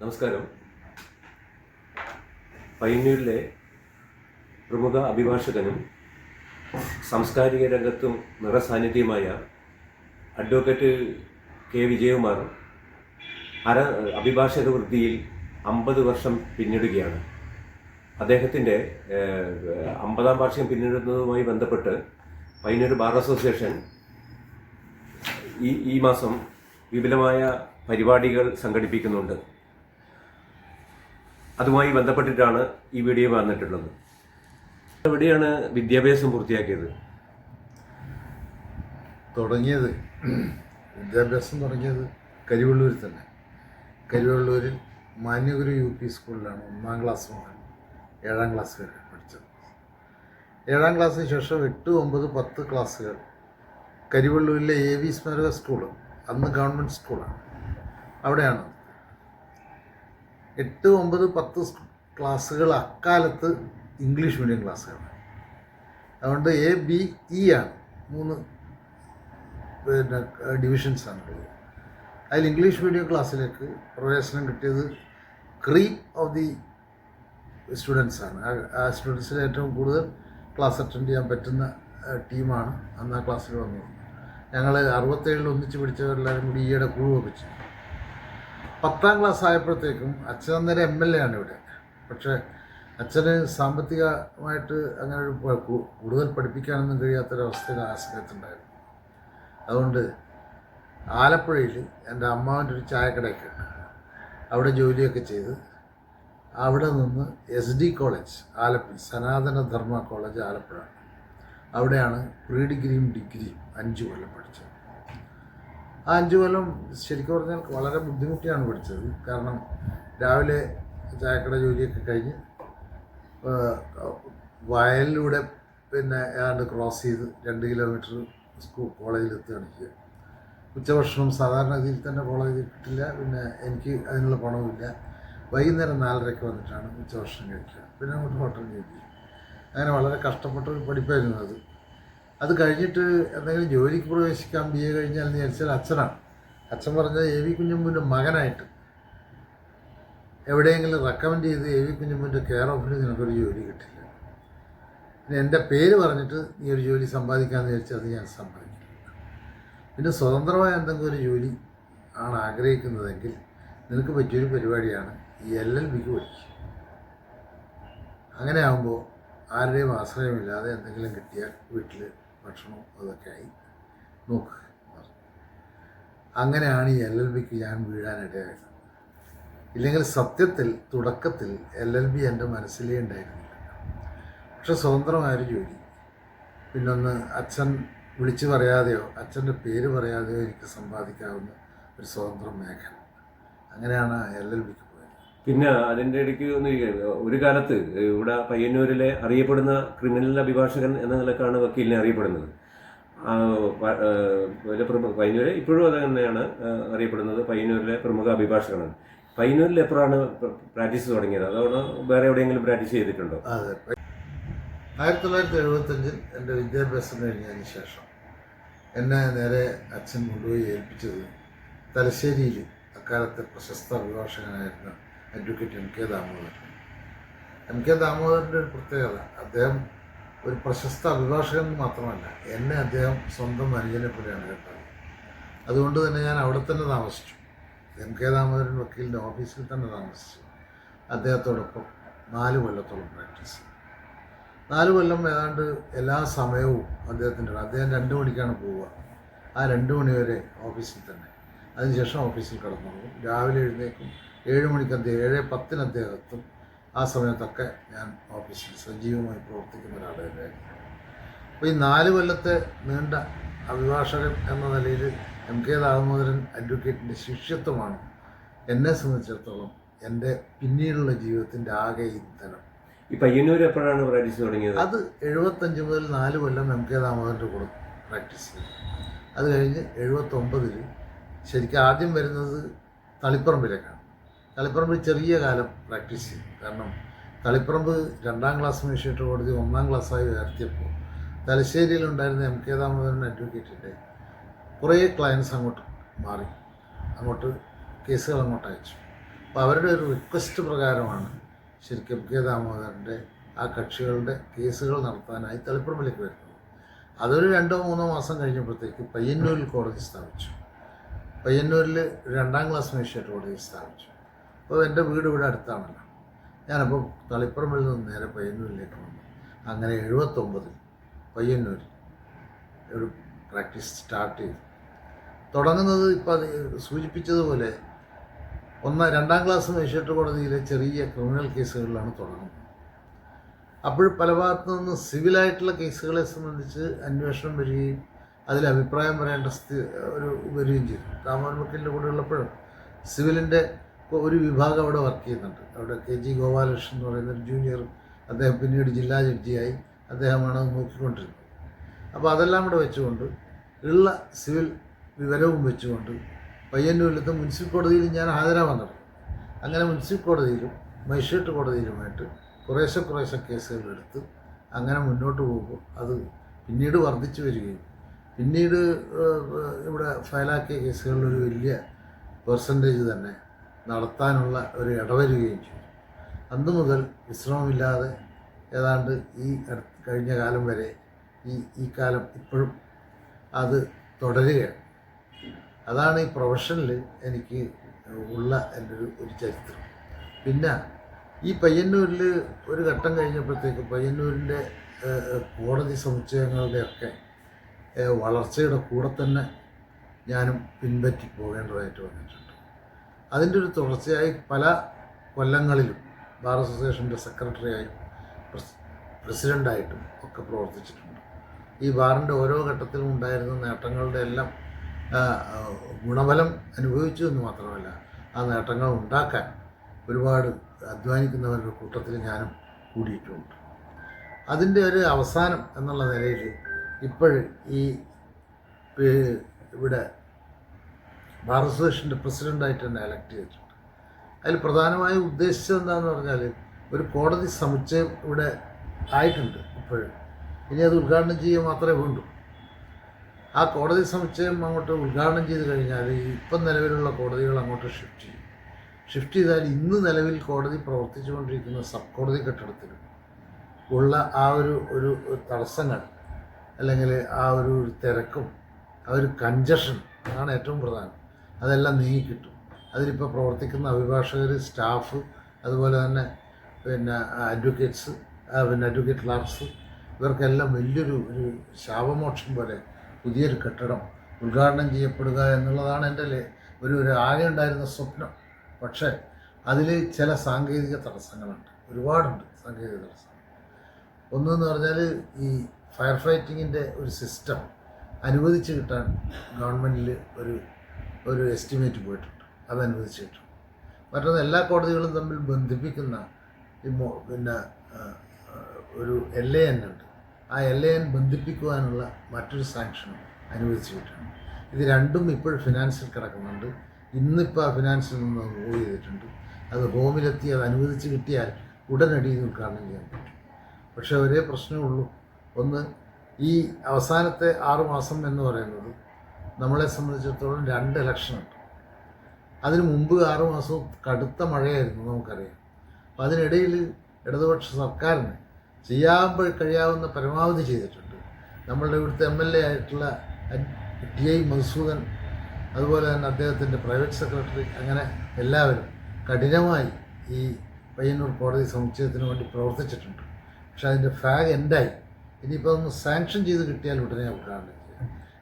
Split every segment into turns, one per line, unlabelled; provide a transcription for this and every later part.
നമസ്കാരം. പയ്യന്നൂരിലെ പ്രമുഖ അഭിഭാഷകനും സാംസ്കാരിക രംഗത്തും നിറസാന്നിധ്യമായ അഡ്വക്കേറ്റ് കെ വിജയകുമാർ അര അഭിഭാഷക വൃത്തിയിൽ അമ്പത് വർഷം പിന്നിടുകയാണ്. അദ്ദേഹത്തിന്റെ അമ്പതാം വാർഷികം പിന്നിടുന്നതുമായി ബന്ധപ്പെട്ട് പയ്യന്നൂർ ബാർ അസോസിയേഷൻ ഈ ഈ മാസം വിപുലമായ പരിപാടികൾ സംഘടിപ്പിക്കുന്നുണ്ട്. അതുമായി ബന്ധപ്പെട്ടിട്ടാണ് ഈ വീഡിയോ വന്നിട്ടുള്ളത്. എവിടെയാണ് വിദ്യാഭ്യാസം പൂർത്തിയാക്കിയത്?
തുടങ്ങിയത് വിദ്യാഭ്യാസം തുടങ്ങിയത് കരിവള്ളൂരിൽ തന്നെ. കരിവള്ളൂരിൽ മാന്യഗുരു യു പി സ്കൂളിലാണ് ഒന്നാം ക്ലാസ് മുതൽ ഏഴാം ക്ലാസ് വരെ പഠിച്ചത്. ഏഴാം ക്ലാസ്സിന് ശേഷം എട്ട് ഒമ്പത് പത്ത് ക്ലാസ്സുകൾ കരിവള്ളൂരിലെ എ വി സ്മാരക സ്കൂൾ അന്ന് ഗവൺമെന്റ് സ്കൂളാണ്. അവിടെയാണ് എട്ട് ഒമ്പത് പത്ത് ക്ലാസ്സുകൾ അക്കാലത്ത് ഇംഗ്ലീഷ് മീഡിയം ക്ലാസ്സുകളാണ്. അതുകൊണ്ട് എ ബി ഇ ആണ്. മൂന്ന് പിന്നെ ഡിവിഷൻസ് ആണുള്ളത്. അതിൽ ഇംഗ്ലീഷ് മീഡിയം ക്ലാസ്സിലേക്ക് പ്രവേശനം കിട്ടിയത് ക്രീ ഓഫ് ദി സ്റ്റുഡൻസ് ആണ്. ആ- സ്റ്റുഡൻസിൽ ഏറ്റവും കൂടുതൽ ക്ലാസ് അറ്റൻഡ് ചെയ്യാൻ പറ്റുന്ന ടീമാണ് അന്ന് ആ ക്ലാസ്സിൽ വന്നത്. ഞങ്ങൾ അറുപത്തേഴിൽ ഒന്നിച്ച് പിടിച്ചവരെല്ലാവരും കൂടി ഈയിടെ കുഴു വെച്ചു. പത്താം ക്ലാസ് ആയപ്പോഴത്തേക്കും അച്ഛൻ അന്നേരം എം എൽ എ ആണ് ഇവിടെ. പക്ഷേ അച്ഛന് സാമ്പത്തികമായിട്ട് അങ്ങനെ ഒരു കൂടുതൽ പഠിപ്പിക്കാനൊന്നും കഴിയാത്തൊരവസ്ഥയിൽ ആ സമയത്തുണ്ടായിരുന്നു. അതുകൊണ്ട് ആലപ്പുഴയിൽ എന്റെ അമ്മാവന്റെ ഒരു ചായക്കടയൊക്കെ അവിടെ ജോലിയൊക്കെ ചെയ്ത് അവിടെ നിന്ന് എസ് ഡി കോളേജ് ആലപ്പുഴ സനാതന ധർമ്മ കോളേജ് ആലപ്പുഴ. അവിടെയാണ് പ്രീ ഡിഗ്രിയും ഡിഗ്രിയും അഞ്ച് കൊല്ലം പഠിച്ചത്. ആ അഞ്ച് കൊല്ലം ശരിക്കും പറഞ്ഞാൽ വളരെ ബുദ്ധിമുട്ടിയാണ് പഠിച്ചത്. കാരണം രാവിലെ ചായക്കട ജോലിയൊക്കെ കഴിഞ്ഞ് വയലിലൂടെ പിന്നെ ഏതാണ്ട് ക്രോസ് ചെയ്ത് രണ്ട് കിലോമീറ്റർ സ്കൂൾ കോളേജിൽ എത്തുകയാണെങ്കിൽ ഉച്ചഭക്ഷണം സാധാരണ രീതിയിൽ തന്നെ കോളേജിൽ കിട്ടില്ല. പിന്നെ എനിക്ക് അതിനുള്ള പണവുമില്ല. വൈകുന്നേരം നാലരയ്ക്ക് വന്നിട്ടാണ് ഉച്ചഭക്ഷണം കഴിക്കുക. പിന്നെ അങ്ങോട്ട് ഹോട്ടലിൽ ചെയ്തു അങ്ങനെ വളരെ കഷ്ടപ്പെട്ട ഒരു പഠിപ്പായിരുന്നു അത്. അത് കഴിഞ്ഞിട്ട് എന്തെങ്കിലും ജോലിക്ക് പ്രവേശിക്കാൻ ബി എ കഴിഞ്ഞാൽ എന്ന് ചോദിച്ചാൽ അച്ഛനാണ്. അച്ഛൻ പറഞ്ഞത് എ വി കുഞ്ഞമ്പൂന്റെ മകനായിട്ട്. എവിടെയെങ്കിലും റെക്കമെൻഡ് ചെയ്ത് എ വി കുഞ്ഞമ്പൂന്റെ കെയർ ഓഫിൽ നിനക്കൊരു ജോലി കിട്ടില്ല. പിന്നെ എന്റെ പേര് പറഞ്ഞിട്ട് നീ ഒരു ജോലി സമ്പാദിക്കാമെന്ന് വിചാരിച്ചാൽ അത് ഞാൻ സമ്പാദിക്കില്ല. പിന്നെ സ്വതന്ത്രമായ എന്തെങ്കിലും ഒരു ജോലി ആണ് ആഗ്രഹിക്കുന്നതെങ്കിൽ നിനക്ക് പറ്റിയൊരു പരിപാടിയാണ് ഈ എൽ എൽ ബിക്ക് പഠിക്കുക. അങ്ങനെ ആകുമ്പോൾ ആരുടെയും ആശ്രയമില്ലാതെ എന്തെങ്കിലും കിട്ടിയാൽ വീട്ടിൽ ഭക്ഷണം അതൊക്കെ ആയി. നോക്ക്. അങ്ങനെയാണ് ഈ എൽ എൽ ബിക്ക് ഞാൻ വീഴാനിടയായത്. ഇല്ലെങ്കിൽ സത്യത്തിൽ തുടക്കത്തിൽ എൽ എൽ ബി എന്റെ മനസ്സിലേ ഉണ്ടായിരുന്നില്ല. പക്ഷെ സ്വതന്ത്രമായൊരു ജോലി. പിന്നൊന്ന് അച്ഛൻ വിളിച്ചു പറയാതെയോ അച്ഛന്റെ പേര് പറയാതെയോ എനിക്ക് സമ്പാദിക്കാവുന്ന ഒരു സ്വതന്ത്ര മേഖല. അങ്ങനെയാണ് എൽ എൽ ബിക്ക്
പിന്നെ അതിന്റെ ഇടയ്ക്ക് ഒന്ന് ഒരു കാലത്ത് ഇവിടെ പയ്യന്നൂരിലെ അറിയപ്പെടുന്ന ക്രിമിനൽ അഭിഭാഷകൻ എന്ന നിലക്കാണ് വക്കീലിനെ അറിയപ്പെടുന്നത്. പയ്യന്നൂര് ഇപ്പോഴും അത് തന്നെയാണ് അറിയപ്പെടുന്നത് പയ്യന്നൂരിലെ പ്രമുഖ അഭിഭാഷകനാണ്. പയ്യന്നൂരിൽ എപ്പോഴാണ് പ്രാക്ടീസ് തുടങ്ങിയത്? അതോടെ വേറെ എവിടെയെങ്കിലും പ്രാക്ടീസ് ചെയ്തിട്ടുണ്ടോ?
അതെ. ആയിരത്തി തൊള്ളായിരത്തി എഴുപത്തഞ്ചിൽ എന്റെ വിദ്യാഭ്യാസം കഴിഞ്ഞതിന് ശേഷം എന്നെ നേരെ അച്ഛൻ കൊണ്ടുപോയി ഏൽപ്പിച്ചത് തലശ്ശേരിയിൽ അക്കാലത്തെ പ്രശസ്ത അഭിഭാഷകനായിരുന്ന advocate M K Damodaran. M K ദാമോദരന്റെ ഒരു പ്രത്യേകത അദ്ദേഹം ഒരു പ്രശസ്ത അഭിഭാഷകൻ മാത്രമല്ല എന്നെ അദ്ദേഹം സ്വന്തം അനുജനെ പോലെയാണ് കേട്ടത്. അതുകൊണ്ട് തന്നെ ഞാൻ അവിടെ തന്നെ താമസിച്ചു. എം കെ ദാമോദരൻ വക്കീലിന്റെ ഓഫീസിൽ തന്നെ താമസിച്ചു. അദ്ദേഹത്തോടൊപ്പം നാല് കൊല്ലത്തോളം പ്രാക്ടീസ് നാല് കൊല്ലം ഏതാണ്ട് എല്ലാ സമയവും അദ്ദേഹത്തിന്റെ. അദ്ദേഹം രണ്ട് മണിക്കാണ് പോവുക. ആ രണ്ട് മണി വരെ ഓഫീസിൽ തന്നെ. അതിനുശേഷം ഓഫീസിൽ കിടന്നുറങ്ങും രാവിലെ എഴുന്നേക്കും ഏഴ് മണിക്ക് അദ്ദേഹം ഏഴ് പത്തിന് അദ്ദേഹം എത്തും ആ സമയത്തൊക്കെ ഞാൻ ഓഫീസിൽ സജീവമായി പ്രവർത്തിക്കുന്ന ഒരാൾ തന്നെയായിരുന്നു അപ്പോൾ ഈ നാല് കൊല്ലത്തെ നീണ്ട അഭിഭാഷകൻ എന്ന നിലയിൽ എം കെ ദാമോദരൻ അഡ്വക്കേറ്റിന്റെ ശിഷ്യത്വമാണ് എന്നെ സംബന്ധിച്ചിടത്തോളം എന്റെ പിന്നീടുള്ള ജീവിതത്തിന്റെ ആകെ ഇന്ധനം.
ഈ പയ്യന്നൂർ എപ്പോഴാണ് പ്രാക്ടീസ് തുടങ്ങിയത്?
അത് എഴുപത്തഞ്ച് മുതൽ നാല് കൊല്ലം എം കെ ദാമോദരന്റെ കൂടെ പ്രാക്ടീസ് ചെയ്തു. അത് കഴിഞ്ഞ് എഴുപത്തൊമ്പതിൽ ശരിക്കും ആദ്യം വരുന്നത് തളിപ്പറമ്പിലേക്കാണ്. തളിപ്പറമ്പിൽ ചെറിയ കാലം പ്രാക്ടീസ് ചെയ്തു. കാരണം തളിപ്പറമ്പ് രണ്ടാം ക്ലാസ് മജിസ്ട്രേറ്റ് കോടതി ഒന്നാം ക്ലാസ്സായി ഉയർത്തിയപ്പോൾ തലശ്ശേരിയിലുണ്ടായിരുന്ന എം കെ ദാമോദരൻ അഡ്വക്കേറ്റിന്റെ കുറേ ക്ലയൻസ് അങ്ങോട്ട് മാറി. അങ്ങോട്ട് കേസുകൾ അങ്ങോട്ട് അയച്ചു. അപ്പോൾ അവരുടെ ഒരു റിക്വസ്റ്റ് പ്രകാരമാണ് ശരിക്കും എം കെ ദാമോദരന്റെ ആ കക്ഷികളുടെ കേസുകൾ നടത്താനായി തളിപ്പറമ്പിലേക്ക് വരുന്നത്. അതൊരു രണ്ടോ മൂന്നോ മാസം കഴിഞ്ഞപ്പോഴത്തേക്ക് പയ്യന്നൂരിൽ കോടതി സ്ഥാപിച്ചു. പയ്യന്നൂരിൽ രണ്ടാം ക്ലാസ് മജിസ്ട്രേറ്റ് കോടതി സ്ഥാപിച്ചു. അപ്പോൾ എന്റെ വീട് ഇവിടെ അടുത്താണല്ലോ. ഞാനപ്പോൾ തളിപ്പറമ്പിൽ നിന്ന് നേരെ പയ്യന്നൂരിലേക്ക് വന്നു. അങ്ങനെ എഴുപത്തൊമ്പതിൽ പയ്യന്നൂരിൽ ഒരു പ്രാക്ടീസ് സ്റ്റാർട്ട് ചെയ്തു. തുടങ്ങുന്നത് ഇപ്പം സൂചിപ്പിച്ചതുപോലെ ഒന്ന് രണ്ടാം ക്ലാസ് മജിസ്ട്രേറ്റ് കോടതിയിലെ ചെറിയ ക്രിമിനൽ കേസുകളിലാണ് തുടങ്ങുന്നത്. അപ്പോൾ പല ഭാഗത്തു നിന്ന് സിവിലായിട്ടുള്ള കേസുകളെ സംബന്ധിച്ച് അന്വേഷണം വരികയും അതിൽ അഭിപ്രായം പറയേണ്ട സ്ഥിതി ഒരു വരികയും ചെയ്തു. രാമോഹൻ വക്കീലിന്റെ കൂടെ ഉള്ളപ്പോഴും സിവിലിന്റെ ഒരു വിഭാഗം അവിടെ വർക്ക് ചെയ്യുന്നുണ്ട്. അവിടെ കെ ജി ഗോപാലകൃഷ്ണൻ എന്ന് പറയുന്ന ഒരു ജൂനിയർ അദ്ദേഹം പിന്നീട് ജില്ലാ ജഡ്ജിയായി അദ്ദേഹമാണ് നോക്കിക്കൊണ്ടിരുന്നത്. അപ്പോൾ അതെല്ലാം കൂടെ വെച്ചുകൊണ്ട് ഉള്ള സിവിൽ വിവരവും വെച്ചുകൊണ്ട് പയ്യന്നൂരിലത്തെ മുനിസിപ്പൽ കോടതിയിൽ ഞാൻ ഹാജരാവാൻ അങ്ങനെ മുനിസിപ്പൽ കോടതിയിലും മജിസ്ട്രേറ്റ് കോടതിയിലുമായിട്ട് കുറേശ്ശെ കുറേശ്ശെ കേസുകൾ എടുത്ത് അങ്ങനെ മുന്നോട്ട് പോകുമ്പോൾ അത് പിന്നീട് വർദ്ധിച്ചു വരികയും പിന്നീട് ഇവിടെ ഫയലാക്കിയ കേസുകളിൽ ഒരു വലിയ പെർസെന്റേജ് തന്നെ നടത്താനുള്ള ഒരു ഇടവരുകയും ചെയ്തു. അന്ന് മുതൽ വിശ്രമമില്ലാതെ ഏതാണ്ട് ഈ കഴിഞ്ഞ കാലം വരെ ഈ ഈ കാലം ഇപ്പോഴും അത് തുടരുകയാണ്. അതാണ് ഈ പ്രൊഫഷനിൽ എനിക്ക് ഉള്ള എന്റെ ഒരു ഒരു ചരിത്രം. പിന്നെ ഈ പയ്യന്നൂരിൽ ഒരു ഘട്ടം കഴിഞ്ഞപ്പോഴത്തേക്ക് പയ്യന്നൂരിന്റെ കോടതി സമുച്ചയങ്ങളുടെയൊക്കെ വളർച്ചയുടെ കൂടെ തന്നെ ഞാനും പിൻപറ്റി പോകേണ്ടതായിട്ട് വന്നിട്ടുണ്ട്. അതിന്റെ ഒരു തുടർച്ചയായി പല കൊല്ലങ്ങളിലും ബാർ അസോസിയേഷന്റെ സെക്രട്ടറിയായും പ്രസ് പ്രസിഡന്റായിട്ടും ഒക്കെ പ്രവർത്തിച്ചിട്ടുണ്ട്. ഈ ബാറിന്റെ ഓരോ ഘട്ടത്തിലും ഉണ്ടായിരുന്ന നേട്ടങ്ങളുടെ എല്ലാം ഗുണഫലം അനുഭവിച്ചു എന്ന് മാത്രമല്ല ആ നേട്ടങ്ങൾ ഉണ്ടാക്കാൻ ഒരുപാട് അധ്വാനിക്കുന്നവരുടെ കൂട്ടത്തിൽ ഞാനും കൂടിയിട്ടുമുണ്ട് അതിന്റെ ഒരു അവസാനം എന്നുള്ള നിലയിൽ ഇപ്പോൾ ഈ ഇവിടെ അസോസിയേഷന്റെ പ്രസിഡന്റായിട്ട് തന്നെ എലക്ട് ചെയ്തിട്ടുണ്ട്. അതിൽ പ്രധാനമായും ഉദ്ദേശിച്ചത് എന്താണെന്ന് പറഞ്ഞാൽ ഒരു കോടതി സമുച്ചയം ഇവിടെ ആയിട്ടുണ്ട് ഇപ്പോഴും. ഇനി അത് ഉദ്ഘാടനം ചെയ്യുക മാത്രമേ വേണ്ടൂ. ആ കോടതി സമുച്ചയം അങ്ങോട്ട് ഉദ്ഘാടനം ചെയ്ത് കഴിഞ്ഞാൽ ഇപ്പം നിലവിലുള്ള കോടതികൾ അങ്ങോട്ട് ഷിഫ്റ്റ് ചെയ്യും. ഷിഫ്റ്റ് ചെയ്താൽ ഇന്ന് നിലവിൽ കോടതി പ്രവർത്തിച്ചുകൊണ്ടിരിക്കുന്ന സബ് കോടതി കെട്ടിടത്തിൽ ഉള്ള ആ ഒരു ഒരു തടസ്സങ്ങൾ അല്ലെങ്കിൽ ആ ഒരു തിരക്കും ആ ഒരു കഞ്ചഷൻ അതാണ് ഏറ്റവും പ്രധാനം. അതെല്ലാം നീങ്ങിക്കിട്ടും അതിലിപ്പോൾ പ്രവർത്തിക്കുന്ന അഭിഭാഷകർ സ്റ്റാഫ് അതുപോലെ തന്നെ പിന്നെ അഡ്വക്കേറ്റ്സ് പിന്നെ അഡ്വക്കേറ്റ് ക്ലാർക്സ് ഇവർക്കെല്ലാം വലിയൊരു ഒരു ശാപമോക്ഷം പോലെ പുതിയൊരു കെട്ടിടം ഉദ്ഘാടനം ചെയ്യപ്പെടുക എന്നുള്ളതാണ് എന്റെ ഒരു ഒരു ആകെ ഉണ്ടായിരുന്ന സ്വപ്നം. പക്ഷേ അതിൽ ചില സാങ്കേതിക തടസ്സങ്ങളുണ്ട്. ഒരുപാടുണ്ട് സാങ്കേതിക തടസ്സങ്ങൾ. ഒന്നെന്ന് പറഞ്ഞാൽ ഈ ഫയർ ഫൈറ്റിങ്ങിന്റെ ഒരു സിസ്റ്റം അനുവദിച്ച് കിട്ടാൻ ഗവൺമെന്റിൽ ഒരു ഒരു എസ്റ്റിമേറ്റ് പോയിട്ടുണ്ട്. അത് അനുവദിച്ചിട്ടുണ്ട് കിട്ടും മറ്റൊന്ന് എല്ലാ കോടതികളും തമ്മിൽ ബന്ധിപ്പിക്കുന്ന ഈ പിന്നെ ഒരു എൽ എ എൻ ഉണ്ട്. ആ എൽ എ എൻ ബന്ധിപ്പിക്കുവാനുള്ള മറ്റൊരു സാങ്ഷനും അനുവദിച്ചു കിട്ടുന്നു ഇത് രണ്ടും ഇപ്പോൾ ഫിനാൻസിൽ കിടക്കുന്നുണ്ട്. ഇന്നിപ്പോൾ ആ ഫിനാൻസിൽ നിന്ന് മൂവ് ചെയ്തിട്ടുണ്ട്. അത് ഹോമിലെത്തി അത് അനുവദിച്ച് കിട്ടിയാൽ ഉടനടി ഇത് ഉദ്ഘാടനം ചെയ്യാൻ പറ്റും. പക്ഷേ ഒരേ പ്രശ്നമേ ഉള്ളൂ. ഒന്ന് ഈ അവസാനത്തെ ആറുമാസം എന്ന് പറയുന്നത് നമ്മളെ സംബന്ധിച്ചിടത്തോളം രണ്ട് ഇലക്ഷനുണ്ട് അതിന് മുമ്പ് ആറ് മാസവും കടുത്ത മഴയായിരുന്നു നമുക്കറിയാം. അപ്പം അതിനിടയിൽ ഇടതുപക്ഷ സർക്കാരിന് ചെയ്യാൻ കഴിയാവുന്ന പരമാവധി ചെയ്തിട്ടുണ്ട്. നമ്മളുടെ ഇവിടുത്തെ എം എൽ എ ആയിട്ടുള്ള ടി ഐ മധുസൂദൻ അതുപോലെ തന്നെ അദ്ദേഹത്തിന്റെ പ്രൈവറ്റ് സെക്രട്ടറി അങ്ങനെ എല്ലാവരും കഠിനമായി ഈ പയ്യന്നൂർ കോടതി സമുച്ചയത്തിന് വേണ്ടി പ്രവർത്തിച്ചിട്ടുണ്ട്. പക്ഷേ അതിന്റെ ഫാഗ് എൻഡായി. ഇനിയിപ്പോൾ ഒന്ന് സാങ്ഷൻ ചെയ്ത് കിട്ടിയാൽ ഉടനെ ഉദ്ഘാടനം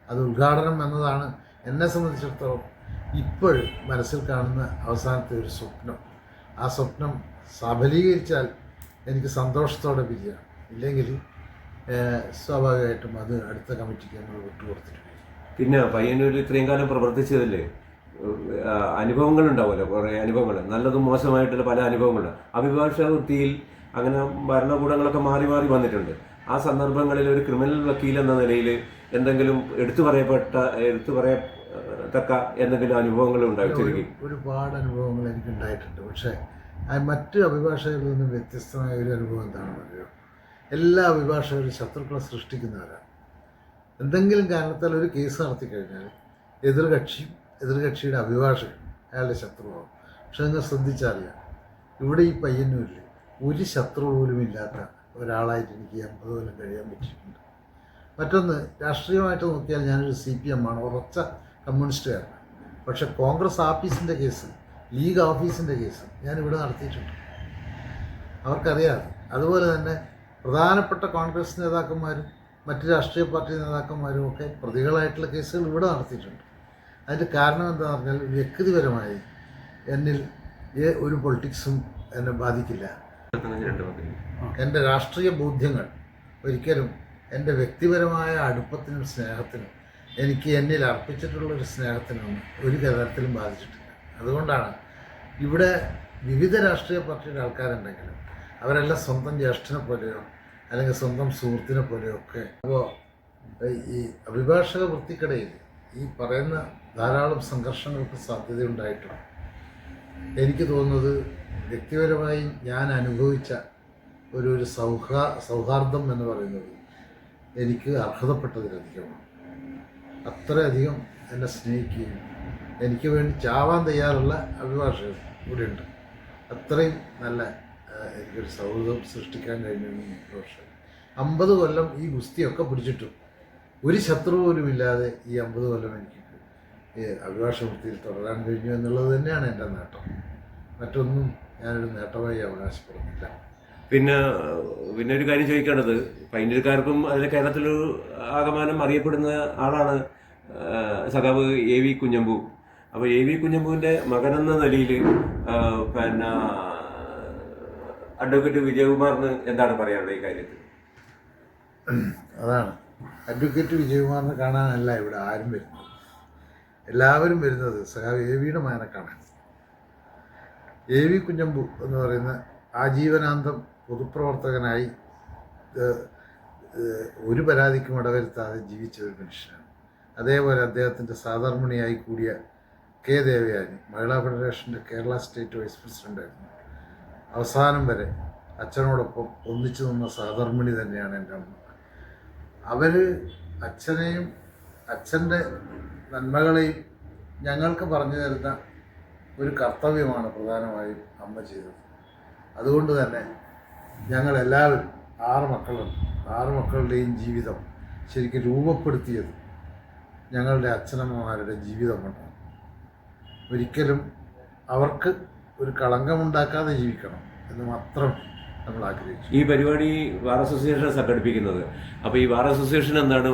അത് ഉദ്ഘാടനം എന്നതാണ് എന്നെ സംബന്ധിച്ചിടത്തോളം ഇപ്പോൾ മനസ്സിൽ കാണുന്ന അവസാനത്തെ ഒരു സ്വപ്നം. ആ സ്വപ്നം സഫലീകരിച്ചാൽ എനിക്ക് സന്തോഷത്തോടെ പിരിയാം. ഇല്ലെങ്കിൽ സ്വാഭാവികമായിട്ടും അത് അടുത്ത കമ്മിറ്റിക്ക് നമ്മൾ വിട്ടുകൊടുത്തിട്ടുണ്ട്
പിന്നെ പയ്യന്നൂരിൽ ഇത്രയും കാലം പ്രവർത്തിച്ചതല്ലേ? അനുഭവങ്ങൾ ഉണ്ടാവുമല്ലോ കുറേ അനുഭവങ്ങൾ. നല്ലതും മോശമായിട്ടുള്ള പല അനുഭവങ്ങളുണ്ട്. അഭിഭാഷക വൃത്തിയിൽ അങ്ങനെ ഭരണകൂടങ്ങളൊക്കെ മാറി മാറി വന്നിട്ടുണ്ട്. ആ സന്ദർഭങ്ങളിൽ ഒരു ക്രിമിനൽ വക്കീൽ എന്ന നിലയിൽ എന്തെങ്കിലും എടുത്തു പറയപ്പെട്ട എടുത്തു പറയത്തക്ക എന്തെങ്കിലും അനുഭവങ്ങൾ ഉണ്ടായിട്ടുണ്ട് ശരിക്കും?
ഒരുപാട് അനുഭവങ്ങൾ എനിക്ക് ഉണ്ടായിട്ടുണ്ട്. പക്ഷേ മറ്റ് അഭിഭാഷകരിൽ നിന്നും വ്യത്യസ്തമായ ഒരു അനുഭവം എന്താണെന്ന് അറിയോ? എല്ലാ അഭിഭാഷകരും ശത്രുക്കളെ സൃഷ്ടിക്കുന്നവരാണ്. എന്തെങ്കിലും കാരണത്താൽ ഒരു കേസ് നടത്തി കഴിഞ്ഞാൽ എതിർകക്ഷിയും എതിർകക്ഷിയുടെ അഭിഭാഷകൻ അയാളുടെ ശത്രുവാകും. പക്ഷെ നിങ്ങൾ ശ്രദ്ധിച്ചറിയാം ഇവിടെ ഈ പയ്യന്നൂരിൽ ഒരു ശത്രു പോലും ഇല്ലാത്ത ഒരാളായിട്ട് എനിക്ക് എൺപത് കൊല്ലം കഴിയാൻ പറ്റിയിട്ടുണ്ട്. മറ്റൊന്ന് രാഷ്ട്രീയമായിട്ട് നോക്കിയാൽ ഞാനൊരു സി പി എം ആണ് ഉറച്ച കമ്മ്യൂണിസ്റ്റുകാരനാണ് പക്ഷേ കോൺഗ്രസ് ഓഫീസിന്റെ കേസ് ലീഗ് ഓഫീസിന്റെ കേസ് ഞാനിവിടെ നടത്തിയിട്ടുണ്ട്. അവർക്കറിയാം അതുപോലെ തന്നെ പ്രധാനപ്പെട്ട കോൺഗ്രസ് നേതാക്കന്മാരും മറ്റ് രാഷ്ട്രീയ പാർട്ടി നേതാക്കന്മാരും ഒക്കെ പ്രതികളായിട്ടുള്ള കേസുകൾ ഇവിടെ നടത്തിയിട്ടുണ്ട്. അതിന്റെ കാരണം എന്താണെന്ന് പറഞ്ഞാൽ വ്യക്തിപരമായി എന്നിൽ ഒരു പൊളിറ്റിക്സും എന്നെ ബാധിക്കില്ല. എന്റെ രാഷ്ട്രീയ ബോധ്യങ്ങൾ ഒരിക്കലും എന്റെ വ്യക്തിപരമായ അടുപ്പത്തിനും സ്നേഹത്തിനും എനിക്ക് എന്നിൽ അർപ്പിച്ചിട്ടുള്ള ഒരു സ്നേഹത്തിനൊന്നും ഒരു തരത്തിലും ബാധിച്ചിട്ടില്ല. അതുകൊണ്ടാണ് ഇവിടെ വിവിധ രാഷ്ട്രീയ പാർട്ടിയുടെ ആൾക്കാരുണ്ടെങ്കിലും അവരെല്ലാം സ്വന്തം ജ്യേഷ്ഠനെ പോലെയോ അല്ലെങ്കിൽ സ്വന്തം സുഹൃത്തിനെ പോലെയോ ഒക്കെ. അപ്പോൾ ഈ അഭിഭാഷക വൃത്തിക്കിടയിൽ ഈ പറയുന്ന ധാരാളം സംഘർഷങ്ങൾക്ക് സാധ്യതയുണ്ടായിട്ടുണ്ട്. എനിക്ക് തോന്നുന്നത് വ്യക്തിപരമായി ഞാൻ അനുഭവിച്ച ഒരു ഒരു സൗഹാ സൗഹാർദ്ദം എന്ന് പറയുന്നത് എനിക്ക് അർഹതപ്പെട്ടതിലധികമാണ്. അത്രയധികം എന്നെ സ്നേഹിക്കുകയും എനിക്ക് വേണ്ടി ചാവാൻ തയ്യാറുള്ള അഭിഭാഷകർ ഇവിടെയുണ്ട്. അത്രയും നല്ല എനിക്കൊരു സൗഹൃദം സൃഷ്ടിക്കാൻ കഴിഞ്ഞു പക്ഷേ അമ്പത് കൊല്ലം ഈ ഗുസ്തിയൊക്കെ പിടിച്ചിട്ടും. ഒരു ശത്രു പോലും ഇല്ലാതെ ഈ അമ്പത് കൊല്ലം എനിക്ക് ഈ അഭിഭാഷക വൃത്തിയിൽ തുടരാൻ കഴിഞ്ഞു എന്നുള്ളത് തന്നെയാണ് എന്റെ നേട്ടം. മറ്റൊന്നും ഞാനൊരു നേട്ടമായി അവകാശപ്പെടുന്നില്ല.
പിന്നെ പിന്നെ ഒരു കാര്യം ചോദിക്കേണ്ടത് പൈനൽക്കാർക്കും അതിലെ കേരളത്തിൽ ആകമാനം അറിയപ്പെടുന്ന ആളാണ് സഖാവ് എ വി കുഞ്ഞമ്പു. അപ്പോൾ എ വി കുഞ്ഞമ്പുവിന്റെ മകനെന്ന നിലയിൽ പിന്നെ അഡ്വക്കേറ്റ് വിജയകുമാറിന് എന്താണ് പറയാനുള്ളത് ഈ കാര്യത്തിൽ?
അതാണ്. അഡ്വക്കേറ്റ് വിജയകുമാറിനെ കാണാനല്ല ഇവിടെ ആരും വരുന്നത്. എല്ലാവരും വരുന്നത് സഖാവ് എ വിയുടെ മകനെ കാണാൻ. എ വി കുഞ്ഞമ്പു എന്ന് പറയുന്ന ആജീവനാന്തം പൊതുപ്രവർത്തകനായി ഒരു പരാതിക്കും ഇടവരുത്താതെ ജീവിച്ച ഒരു മനുഷ്യനാണ്. അതേപോലെ അദ്ദേഹത്തിന്റെ സാധാരണയായി കൂടിയ കെ. ദേവയാനി മഹിളാ ഫെഡറേഷന്റെ കേരള സ്റ്റേറ്റ് വൈസ് പ്രസിഡന്റായിരുന്നു അവസാനം വരെ അച്ഛനോടൊപ്പം ഒന്നിച്ചു നിന്ന സാധാരണി തന്നെയാണ് എന്റെ അമ്മ. അവർ അച്ഛനെയും അച്ഛന്റെ നന്മകളെയും ഞങ്ങൾക്ക് പറഞ്ഞു തരുന്ന ഒരു കർത്തവ്യമാണ് പ്രധാനമായും അമ്മ ചെയ്തത്. അതുകൊണ്ട് തന്നെ ഞങ്ങളെല്ലാവരും ആറ് മക്കളും ആറ് മക്കളുടെയും ജീവിതം ശരിക്കും രൂപപ്പെടുത്തിയത് ഞങ്ങളുടെ അച്ഛനമ്മമാരുടെ ജീവിതം കൊണ്ടാണ്. ഒരിക്കലും അവർക്ക് ഒരു കളങ്കമുണ്ടാക്കാതെ ജീവിക്കണം എന്ന് മാത്രം നമ്മൾ ആഗ്രഹിച്ചു.
ഈ പരിപാടി ബാർ അസോസിയേഷൻ സംഘടിപ്പിക്കുന്നത്. അപ്പോൾ ഈ ബാർ അസോസിയേഷൻ എന്താണ്?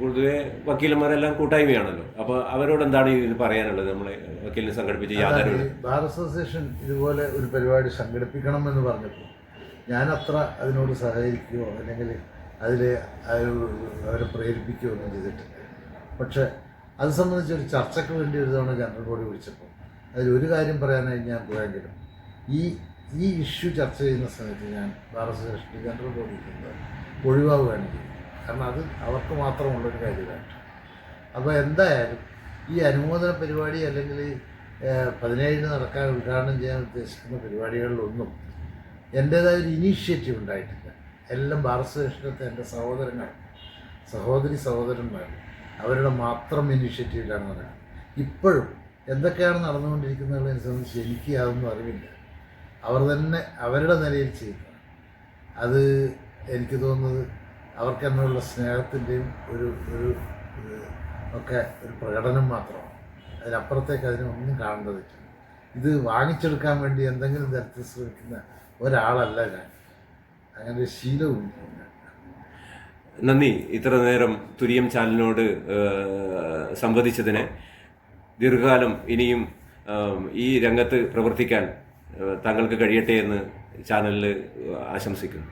പൊതുവെ വക്കീലന്മാരെല്ലാം കൂട്ടായ്മയാണല്ലോ. അപ്പോൾ അവരോട് എന്താണ് ഇത് പറയാനുള്ളത്? നമ്മളെ വക്കീലിനെ സംഘടിപ്പിച്ച് യാതൊരു
ബാർ അസോസിയേഷൻ ഇതുപോലെ ഒരു പരിപാടി സംഘടിപ്പിക്കണം എന്ന് പറഞ്ഞപ്പോൾ ഞാൻ അത്ര അതിനോട് സഹകരിക്കുകയോ അല്ലെങ്കിൽ അതിൽ അവരെ പ്രേരിപ്പിക്കുകയോ ഒന്നും ചെയ്തിട്ടില്ല. പക്ഷേ അത് സംബന്ധിച്ച് ഒരു ചർച്ചയ്ക്ക് വേണ്ടി ഒരു തവണ ജനറൽ ബോഡി വിളിച്ചപ്പോൾ അതിലൊരു കാര്യം പറയാനായി ഞാൻ പോയെങ്കിലും ഈ ഈ ഇഷ്യൂ ചർച്ച ചെയ്യുന്ന സമയത്ത് ഞാൻ അസോസിയേഷന്റെ ജനറൽ ബോഡി ഒഴിവാവുകയാണ് ചെയ്യുന്നത് കാരണം അത് അവർക്ക് മാത്രമുള്ളൊരു കാര്യമാണ് അപ്പോൾ എന്തായാലും ഈ അനുമോദന പരിപാടി അല്ലെങ്കിൽ പതിനേഴിന് നടക്കാൻ ഉദ്ഘാടനം ചെയ്യാൻ ഉദ്ദേശിക്കുന്ന പരിപാടികളിലൊന്നും എന്റേതായ ഒരു ഇനീഷ്യേറ്റീവ് ഉണ്ടായിട്ടില്ല. എല്ലാം ഭാരതശ്രേഷ്ഠത്തെ എന്റെ സഹോദരങ്ങൾ സഹോദരി സഹോദരന്മാർ അവരുടെ മാത്രം ഇനീഷ്യേറ്റീവിലാണ് നടക്കുന്നത്. ഇപ്പോഴും എന്തൊക്കെയാണ് നടന്നുകൊണ്ടിരിക്കുന്നതിനെ സംബന്ധിച്ച് എനിക്ക് യാതൊന്നും അറിവില്ല. അവർ തന്നെ അവരുടെ നിലയിൽ ചെയ്യുന്നു അത് എനിക്ക് തോന്നുന്നത് അവർക്ക് എന്നുള്ള സ്നേഹത്തിന്റെയും ഒരു ഒരു ഒക്കെ ഒരു പ്രകടനം മാത്രമാണ്. അതിനപ്പുറത്തേക്ക് അതിനൊന്നും കാണേണ്ടതില്ല. ഇത് വാങ്ങിച്ചെടുക്കാൻ വേണ്ടി എന്തെങ്കിലും തരത്തിൽ ശ്രമിക്കുന്ന ഒരാളല്ല ഞാൻ. അങ്ങനെ ശീലവും
നന്ദി ഇത്ര നേരം തുര്യം ചാനലിനോട് സംവദിച്ചതിന്. ദീർഘകാലം ഇനിയും ഈ രംഗത്ത് പ്രവർത്തിക്കാൻ താങ്കൾക്ക് കഴിയട്ടെ എന്ന് ചാനലിൽ ആശംസിക്കുന്നു.